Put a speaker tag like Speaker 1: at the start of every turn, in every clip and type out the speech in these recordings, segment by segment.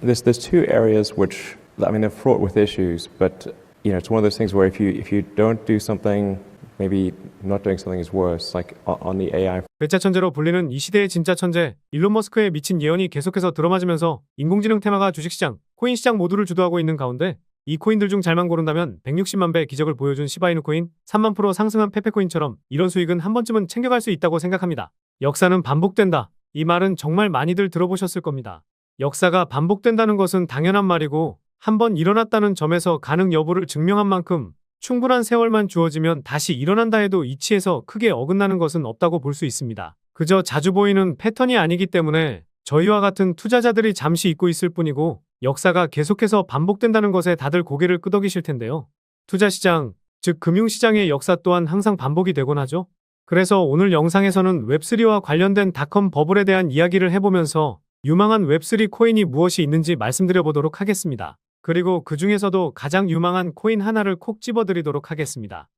Speaker 1: There's there's two areas which I mean they're fraught with issues, but you know it's one of those things where if you if you don't do something, maybe not doing something is worse. Like on, the AI
Speaker 2: 배짜 천재로 불리는 이 시대의 진짜 천재 일론 머스크의 미친 예언이 계속해서 들어맞으면서 인공지능 테마가 주식시장, 코인 시장 모두를 주도하고 있는 가운데 이 코인들 중 잘만 고른다면 160만 배 기적을 보여준 시바이누 코인, 3만 프로 상승한 페페코인처럼 이런 수익은 한 번쯤은 챙겨갈 수 있다고 생각합니다. 역사는 반복된다. 이 말은 정말 많이들 들어보셨을 겁니다. 역사가 반복된다는 것은 당연한 말이고 한 번 일어났다는 점에서 가능 여부를 증명한 만큼 충분한 세월만 주어지면 다시 일어난다 해도 이치에서 크게 어긋나는 것은 없다고 볼 수 있습니다. 그저 자주 보이는 패턴이 아니기 때문에 저희와 같은 투자자들이 잠시 잊고 있을 뿐이고 역사가 계속해서 반복된다는 것에 다들 고개를 끄덕이실 텐데요. 투자시장, 즉 금융시장의 역사 또한 항상 반복이 되곤 하죠. 그래서 오늘 영상에서는 웹3와 관련된 닷컴 버블에 대한 이야기를 해보면서 유망한 웹3 코인이 무엇이 있는지 말씀드려 보도록 하겠습니다. 그리고 그 중에서도 가장 유망한 코인 하나를 콕 집어드리도록 하겠습니다.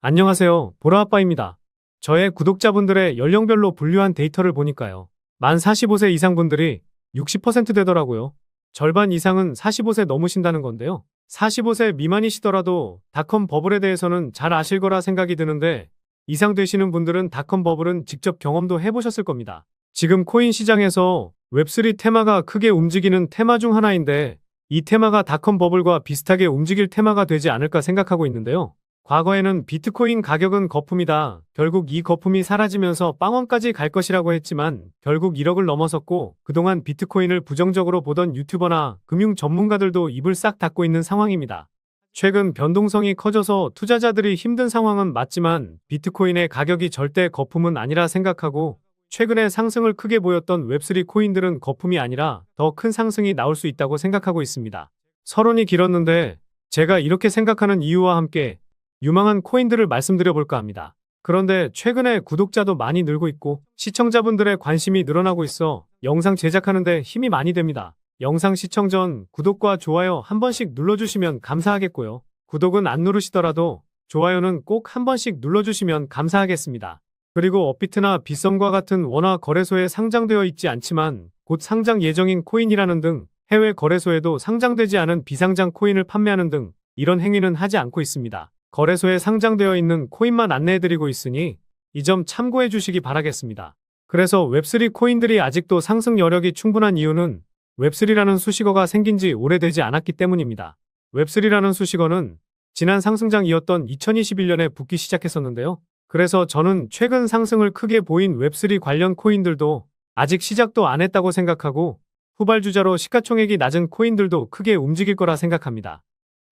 Speaker 2: 안녕하세요. 보라아빠입니다. 저의 구독자분들의 연령별로 분류한 데이터를 보니까요. 만 45세 이상 분들이 60% 되더라고요. 절반 이상은 45세 넘으신다는 건데요. 45세 미만이시더라도 닷컴 버블에 대해서는 잘 아실 거라 생각이 드는데 이상 되시는 분들은 닷컴 버블은 직접 경험도 해보셨을 겁니다. 지금 코인 시장에서 웹3 테마가 크게 움직이는 테마 중 하나인데 이 테마가 닷컴 버블과 비슷하게 움직일 테마가 되지 않을까 생각하고 있는데요. 과거에는 비트코인 가격은 거품이다. 결국 이 거품이 사라지면서 빵원까지 갈 것이라고 했지만 결국 1억을 넘어섰고 그동안 비트코인을 부정적으로 보던 유튜버나 금융 전문가들도 입을 싹 닫고 있는 상황입니다. 최근 변동성이 커져서 투자자들이 힘든 상황은 맞지만 비트코인의 가격이 절대 거품은 아니라 생각하고 최근에 상승을 크게 보였던 웹3 코인들은 거품이 아니라 더 큰 상승이 나올 수 있다고 생각하고 있습니다. 서론이 길었는데 제가 이렇게 생각하는 이유와 함께 유망한 코인들을 말씀드려 볼까 합니다. 그런데 최근에 구독자도 많이 늘고 있고 시청자분들의 관심이 늘어나고 있어 영상 제작하는데 힘이 많이 됩니다. 영상 시청 전 구독과 좋아요 한 번씩 눌러주시면 감사하겠고요. 구독은 안 누르시더라도 좋아요는 꼭 한 번씩 눌러주시면 감사하겠습니다. 그리고 업비트나 빗썸과 같은 원화 거래소에 상장되어 있지 않지만 곧 상장 예정인 코인이라는 등 해외 거래소에도 상장되지 않은 비상장 코인을 판매하는 등 이런 행위는 하지 않고 있습니다. 거래소에 상장되어 있는 코인만 안내해드리고 있으니 이 점 참고해 주시기 바라겠습니다. 그래서 웹3 코인들이 아직도 상승 여력이 충분한 이유는 웹3라는 수식어가 생긴 지 오래되지 않았기 때문입니다. 웹3라는 수식어는 지난 상승장이었던 2021년에 붙기 시작했었는데요. 그래서 저는 최근 상승을 크게 보인 웹3 관련 코인들도 아직 시작도 안 했다고 생각하고 후발주자로 시가총액이 낮은 코인들도 크게 움직일 거라 생각합니다.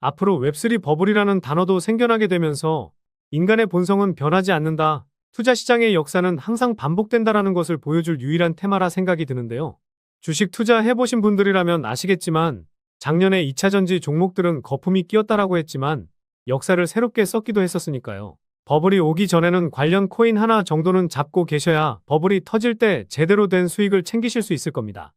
Speaker 2: 앞으로 웹3 버블이라는 단어도 생겨나게 되면서 인간의 본성은 변하지 않는다. 투자 시장의 역사는 항상 반복된다라는 것을 보여줄 유일한 테마라 생각이 드는데요. 주식 투자 해보신 분들이라면 아시겠지만 작년에 2차 전지 종목들은 거품이 끼었다라고 했지만 역사를 새롭게 썼기도 했었으니까요. 버블이 오기 전에는 관련 코인 하나 정도는 잡고 계셔야 버블이 터질 때 제대로 된 수익을 챙기실 수 있을 겁니다.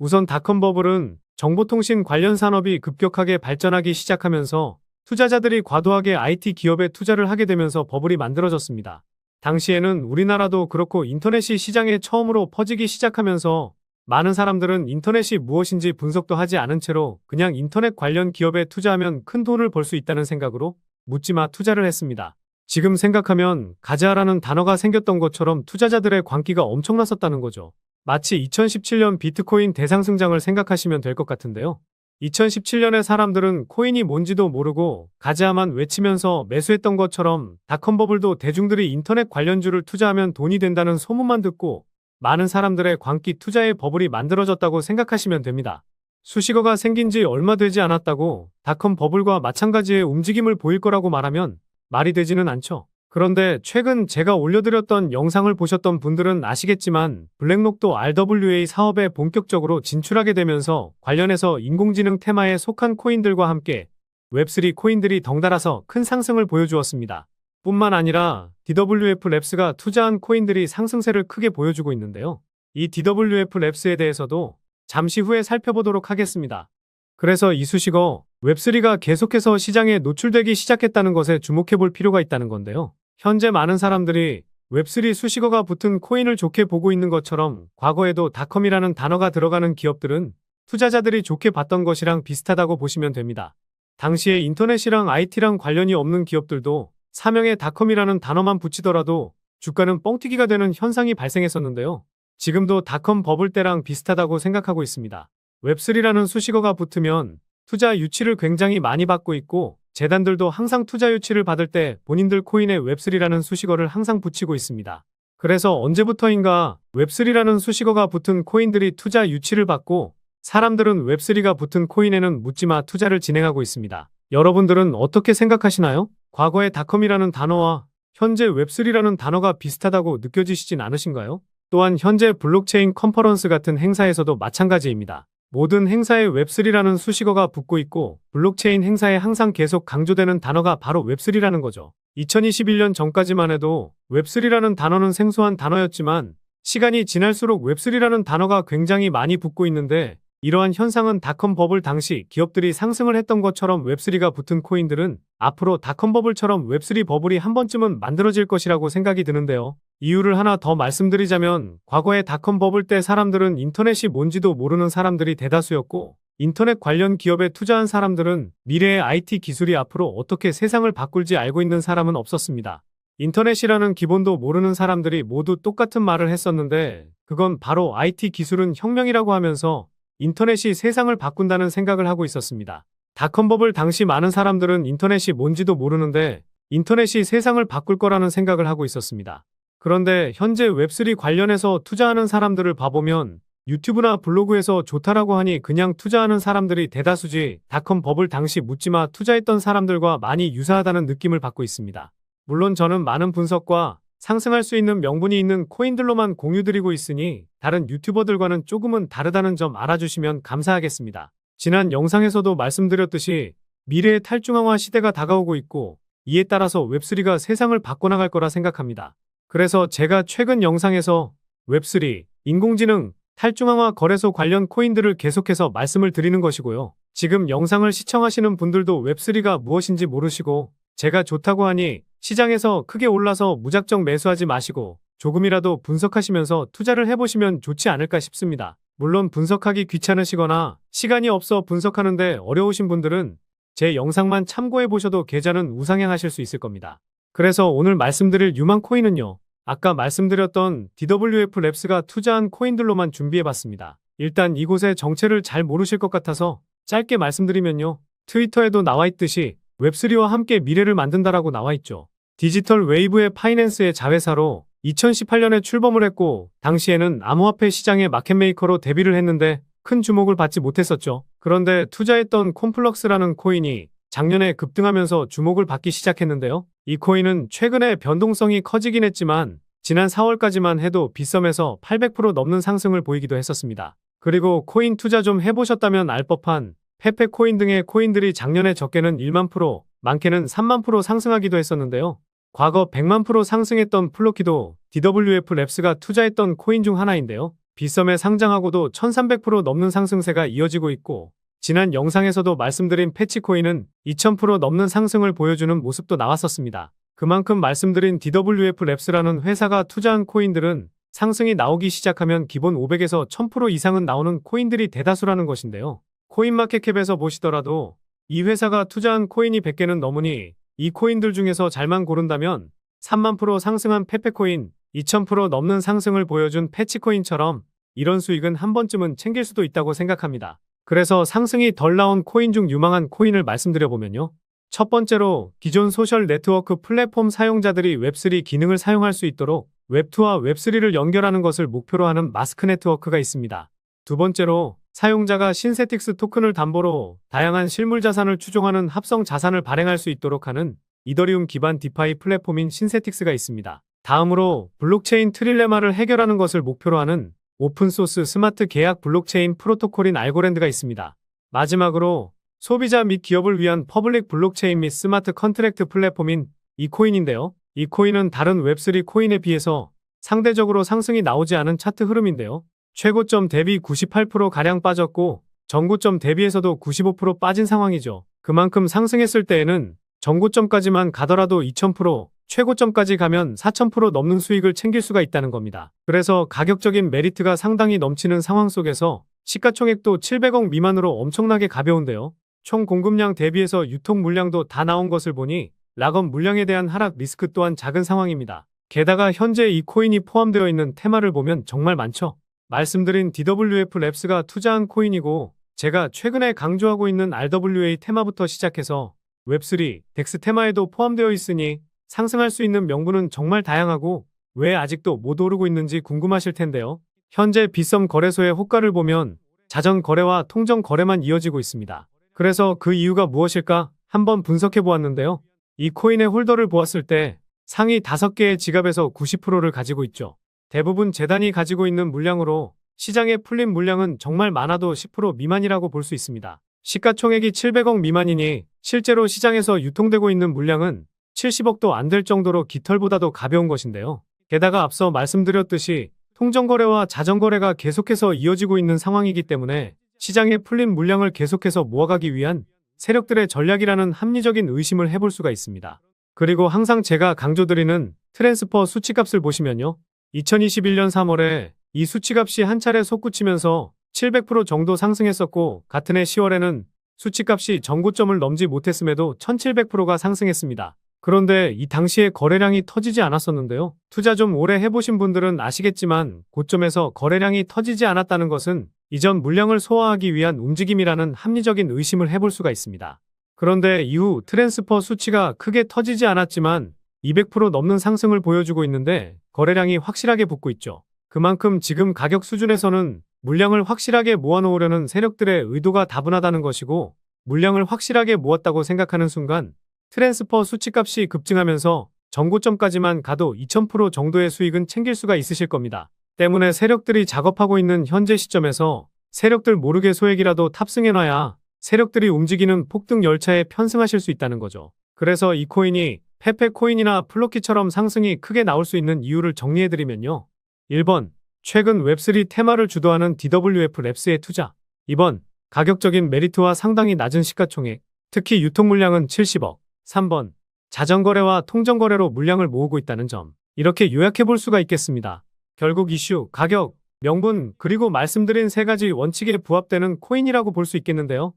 Speaker 2: 우선 닷컴 버블은 정보통신 관련 산업이 급격하게 발전하기 시작하면서 투자자들이 과도하게 IT 기업에 투자를 하게 되면서 버블이 만들어졌습니다. 당시에는 우리나라도 그렇고 인터넷이 시장에 처음으로 퍼지기 시작하면서 많은 사람들은 인터넷이 무엇인지 분석도 하지 않은 채로 그냥 인터넷 관련 기업에 투자하면 큰 돈을 벌 수 있다는 생각으로 묻지마 투자를 했습니다. 지금 생각하면 가자라는 단어가 생겼던 것처럼 투자자들의 광기가 엄청났었다는 거죠. 마치 2017년 비트코인 대상승장을 생각하시면 될 것 같은데요. 2017년에 사람들은 코인이 뭔지도 모르고 가자만 외치면서 매수했던 것처럼 닷컴버블도 대중들이 인터넷 관련주를 투자하면 돈이 된다는 소문만 듣고 많은 사람들의 광기 투자의 버블이 만들어졌다고 생각하시면 됩니다. 수식어가 생긴 지 얼마 되지 않았다고 닷컴 버블과 마찬가지의 움직임을 보일 거라고 말하면 말이 되지는 않죠. 그런데 최근 제가 올려드렸던 영상을 보셨던 분들은 아시겠지만 블랙록도 RWA 사업에 본격적으로 진출하게 되면서 관련해서 인공지능 테마에 속한 코인들과 함께 웹3 코인들이 덩달아서 큰 상승을 보여주었습니다. 뿐만 아니라 DWF 랩스가 투자한 코인들이 상승세를 크게 보여주고 있는데요. 이 DWF 랩스에 대해서도 잠시 후에 살펴보도록 하겠습니다. 그래서 이 수식어 웹3가 계속해서 시장에 노출되기 시작했다는 것에 주목해 볼 필요가 있다는 건데요. 현재 많은 사람들이 웹3 수식어가 붙은 코인을 좋게 보고 있는 것처럼 과거에도 닷컴이라는 단어가 들어가는 기업들은 투자자들이 좋게 봤던 것이랑 비슷하다고 보시면 됩니다. 당시에 인터넷이랑 IT랑 관련이 없는 기업들도 사명에 닷컴이라는 단어만 붙이더라도 주가는 뻥튀기가 되는 현상이 발생했었는데요. 지금도 닷컴 버블 때랑 비슷하다고 생각하고 있습니다. 웹3라는 수식어가 붙으면 투자 유치를 굉장히 많이 받고 있고 재단들도 항상 투자 유치를 받을 때 본인들 코인에 웹3라는 수식어를 항상 붙이고 있습니다. 그래서 언제부터인가 웹3라는 수식어가 붙은 코인들이 투자 유치를 받고 사람들은 웹3가 붙은 코인에는 묻지마 투자를 진행하고 있습니다. 여러분들은 어떻게 생각하시나요? 과거의 닷컴이라는 단어와 현재 웹3라는 단어가 비슷하다고 느껴지시진 않으신가요? 또한 현재 블록체인 컨퍼런스 같은 행사에서도 마찬가지입니다. 모든 행사에 웹3라는 수식어가 붙고 있고 블록체인 행사에 항상 계속 강조되는 단어가 바로 웹3라는 거죠. 2021년 전까지만 해도 웹3라는 단어는 생소한 단어였지만 시간이 지날수록 웹3라는 단어가 굉장히 많이 붙고 있는데 이러한 현상은 닷컴 버블 당시 기업들이 상승을 했던 것처럼 웹3가 붙은 코인들은 앞으로 닷컴 버블처럼 웹3 버블이 한 번쯤은 만들어질 것이라고 생각이 드는데요. 이유를 하나 더 말씀드리자면 과거의 닷컴 버블 때 사람들은 인터넷이 뭔지도 모르는 사람들이 대다수였고 인터넷 관련 기업에 투자한 사람들은 미래의 IT 기술이 앞으로 어떻게 세상을 바꿀지 알고 있는 사람은 없었습니다. 인터넷이라는 기본도 모르는 사람들이 모두 똑같은 말을 했었는데 그건 바로 IT 기술은 혁명이라고 하면서 인터넷이 세상을 바꾼다는 생각을 하고 있었습니다. 닷컴 버블 당시 많은 사람들은 인터넷이 뭔지도 모르는데 인터넷이 세상을 바꿀 거라는 생각을 하고 있었습니다. 그런데 현재 웹3 관련해서 투자하는 사람들을 봐보면 유튜브나 블로그에서 좋다라고 하니 그냥 투자하는 사람들이 대다수지 닷컴 버블 당시 묻지마 투자했던 사람들과 많이 유사하다는 느낌을 받고 있습니다. 물론 저는 많은 분석과 상승할 수 있는 명분이 있는 코인들로만 공유드리고 있으니 다른 유튜버들과는 조금은 다르다는 점 알아주시면 감사하겠습니다. 지난 영상에서도 말씀드렸듯이 미래의 탈중앙화 시대가 다가오고 있고 이에 따라서 웹3가 세상을 바꿔나갈 거라 생각합니다. 그래서 제가 최근 영상에서 웹3, 인공지능, 탈중앙화 거래소 관련 코인들을 계속해서 말씀을 드리는 것이고요. 지금 영상을 시청하시는 분들도 웹3가 무엇인지 모르시고 제가 좋다고 하니 시장에서 크게 올라서 무작정 매수하지 마시고 조금이라도 분석하시면서 투자를 해보시면 좋지 않을까 싶습니다. 물론 분석하기 귀찮으시거나 시간이 없어 분석하는데 어려우신 분들은 제 영상만 참고해 보셔도 계좌는 우상향하실 수 있을 겁니다. 그래서 오늘 말씀드릴 유망 코인은요. 아까 말씀드렸던 DWF 랩스가 투자한 코인들로만 준비해 봤습니다. 일단 이곳의 정체를 잘 모르실 것 같아서 짧게 말씀드리면요. 트위터에도 나와 있듯이 웹3와 함께 미래를 만든다라고 나와 있죠. 디지털 웨이브의 파이낸스의 자회사로 2018년에 출범을 했고 당시에는 암호화폐 시장의 마켓메이커로 데뷔를 했는데 큰 주목을 받지 못했었죠. 그런데 투자했던 콤플럭스라는 코인이 작년에 급등하면서 주목을 받기 시작했는데요. 이 코인은 최근에 변동성이 커지긴 했지만 지난 4월까지만 해도 빗썸에서 800% 넘는 상승을 보이기도 했었습니다. 그리고 코인 투자 좀 해보셨다면 알 법한 페페 코인 등의 코인들이 작년에 적게는 1만 프로, 많게는 3만 프로 상승하기도 했었는데요. 과거 100만 프로 상승했던 플로키도 DWF 랩스가 투자했던 코인 중 하나인데요. 빗썸에 상장하고도 1300% 넘는 상승세가 이어지고 있고 지난 영상에서도 말씀드린 패치코인은 2000% 넘는 상승을 보여주는 모습도 나왔었습니다. 그만큼 말씀드린 DWF 랩스라는 회사가 투자한 코인들은 상승이 나오기 시작하면 기본 500에서 1000% 이상은 나오는 코인들이 대다수라는 것인데요. 코인마켓캡에서 보시더라도 이 회사가 투자한 코인이 100개는 넘으니 이 코인들 중에서 잘만 고른다면 3만 프로 상승한 페페코인, 2000% 넘는 상승을 보여준 패치코인처럼 이런 수익은 한 번쯤은 챙길 수도 있다고 생각합니다. 그래서 상승이 덜 나온 코인 중 유망한 코인을 말씀드려보면요. 첫 번째로 기존 소셜 네트워크 플랫폼 사용자들이 웹3 기능을 사용할 수 있도록 웹2와 웹3를 연결하는 것을 목표로 하는 마스크 네트워크가 있습니다. 두 번째로 사용자가 신세틱스 토큰을 담보로 다양한 실물 자산을 추종하는 합성 자산을 발행할 수 있도록 하는 이더리움 기반 디파이 플랫폼인 신세틱스가 있습니다. 다음으로 블록체인 트릴레마를 해결하는 것을 목표로 하는 오픈소스 스마트 계약 블록체인 프로토콜인 알고랜드가 있습니다. 마지막으로 소비자 및 기업을 위한 퍼블릭 블록체인 및 스마트 컨트랙트 플랫폼인 이코인인데요. 이 코인은 다른 웹3 코인에 비해서 상대적으로 상승이 나오지 않은 차트 흐름인데요. 최고점 대비 98%가량 빠졌고 전고점 대비해서도 95% 빠진 상황이죠. 그만큼 상승했을 때에는 전고점까지만 가더라도 2000%, 최고점까지 가면 4,000% 넘는 수익을 챙길 수가 있다는 겁니다. 그래서 가격적인 메리트가 상당히 넘치는 상황 속에서 시가총액도 700억 미만으로 엄청나게 가벼운데요. 총 공급량 대비해서 유통 물량도 다 나온 것을 보니 락업 물량에 대한 하락 리스크 또한 작은 상황입니다. 게다가 현재 이 코인이 포함되어 있는 테마를 보면 정말 많죠. 말씀드린 DWF 랩스가 투자한 코인이고 제가 최근에 강조하고 있는 RWA 테마부터 시작해서 웹3, 덱스 테마에도 포함되어 있으니 상승할 수 있는 명분은 정말 다양하고 왜 아직도 못 오르고 있는지 궁금하실 텐데요. 현재 빗썸 거래소의 호가를 보면 자전 거래와 통정 거래만 이어지고 있습니다. 그래서 그 이유가 무엇일까 한번 분석해 보았는데요. 이 코인의 홀더를 보았을 때 상위 5개의 지갑에서 90%를 가지고 있죠. 대부분 재단이 가지고 있는 물량으로 시장에 풀린 물량은 정말 많아도 10% 미만이라고 볼 수 있습니다. 시가총액이 700억 미만이니 실제로 시장에서 유통되고 있는 물량은 70억도 안 될 정도로 깃털보다도 가벼운 것인데요. 게다가 앞서 말씀드렸듯이 통정거래와 자전거래가 계속해서 이어지고 있는 상황이기 때문에 시장에 풀린 물량을 계속해서 모아가기 위한 세력들의 전략이라는 합리적인 의심을 해볼 수가 있습니다. 그리고 항상 제가 강조드리는 트랜스퍼 수치값을 보시면요. 2021년 3월에 이 수치값이 한 차례 솟구치면서 700% 정도 상승했었고 같은 해 10월에는 수치값이 전고점을 넘지 못했음에도 1700%가 상승했습니다. 그런데 이 당시에 거래량이 터지지 않았었는데요. 투자 좀 오래 해보신 분들은 아시겠지만 고점에서 거래량이 터지지 않았다는 것은 이전 물량을 소화하기 위한 움직임이라는 합리적인 의심을 해볼 수가 있습니다. 그런데 이후 트랜스퍼 수치가 크게 터지지 않았지만 200% 넘는 상승을 보여주고 있는데 거래량이 확실하게 붙고 있죠. 그만큼 지금 가격 수준에서는 물량을 확실하게 모아놓으려는 세력들의 의도가 다분하다는 것이고 물량을 확실하게 모았다고 생각하는 순간 트랜스퍼 수치값이 급증하면서 전고점까지만 가도 2000% 정도의 수익은 챙길 수가 있으실 겁니다. 때문에 세력들이 작업하고 있는 현재 시점에서 세력들 모르게 소액이라도 탑승해놔야 세력들이 움직이는 폭등 열차에 편승하실 수 있다는 거죠. 그래서 이 코인이 페페코인이나 플로키처럼 상승이 크게 나올 수 있는 이유를 정리해드리면요. 1번, 최근 웹3 테마를 주도하는 DWF 랩스의 투자. 2번, 가격적인 메리트와 상당히 낮은 시가총액, 특히 유통 물량은 70억. 3번, 자전거래와 통정거래로 물량을 모으고 있다는 점. 이렇게 요약해 볼 수가 있겠습니다. 결국 이슈, 가격, 명분, 그리고 말씀드린 세 가지 원칙에 부합되는 코인이라고 볼 수 있겠는데요.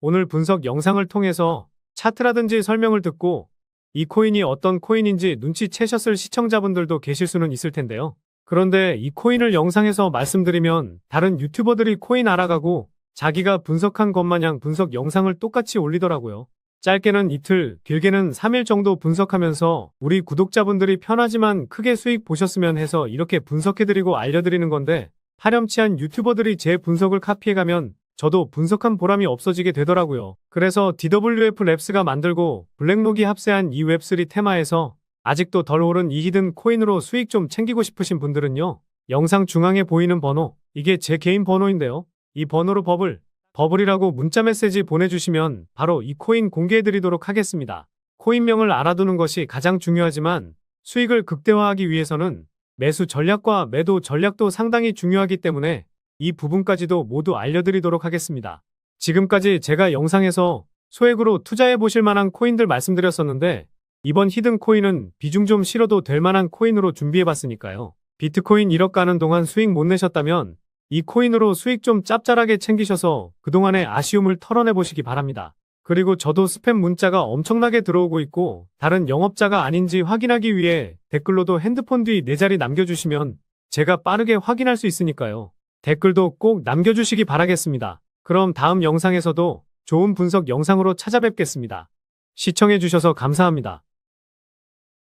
Speaker 2: 오늘 분석 영상을 통해서 차트라든지 설명을 듣고 이 코인이 어떤 코인인지 눈치채셨을 시청자분들도 계실 수는 있을 텐데요. 그런데 이 코인을 영상에서 말씀드리면 다른 유튜버들이 코인 알아가고 자기가 분석한 것 마냥 분석 영상을 똑같이 올리더라고요. 짧게는 이틀, 길게는 3일 정도 분석하면서 우리 구독자분들이 편하지만 크게 수익 보셨으면 해서 이렇게 분석해드리고 알려드리는 건데 파렴치한 유튜버들이 제 분석을 카피해가면 저도 분석한 보람이 없어지게 되더라고요. 그래서 DWF 랩스가 만들고 블랙록이 합세한 이 웹3 테마에서 아직도 덜 오른 이 히든 코인으로 수익 좀 챙기고 싶으신 분들은요. 영상 중앙에 보이는 번호, 이게 제 개인 번호인데요. 이 번호로 버블, 버블이라고 문자 메시지 보내주시면 바로 이 코인 공개해드리도록 하겠습니다. 코인명을 알아두는 것이 가장 중요하지만 수익을 극대화하기 위해서는 매수 전략과 매도 전략도 상당히 중요하기 때문에 이 부분까지도 모두 알려드리도록 하겠습니다. 지금까지 제가 영상에서 소액으로 투자해 보실 만한 코인들 말씀드렸었는데 이번 히든 코인은 비중 좀 실어도 될 만한 코인으로 준비해 봤으니까요. 비트코인 1억 가는 동안 수익 못 내셨다면 이 코인으로 수익 좀 짭짤하게 챙기셔서 그동안의 아쉬움을 털어내 보시기 바랍니다. 그리고 저도 스팸 문자가 엄청나게 들어오고 있고 다른 영업자가 아닌지 확인하기 위해 댓글로도 핸드폰 뒤 네 자리 남겨주시면 제가 빠르게 확인할 수 있으니까요. 댓글도 꼭 남겨주시기 바라겠습니다. 그럼 다음 영상에서도 좋은 분석 영상으로 찾아뵙겠습니다. 시청해주셔서 감사합니다.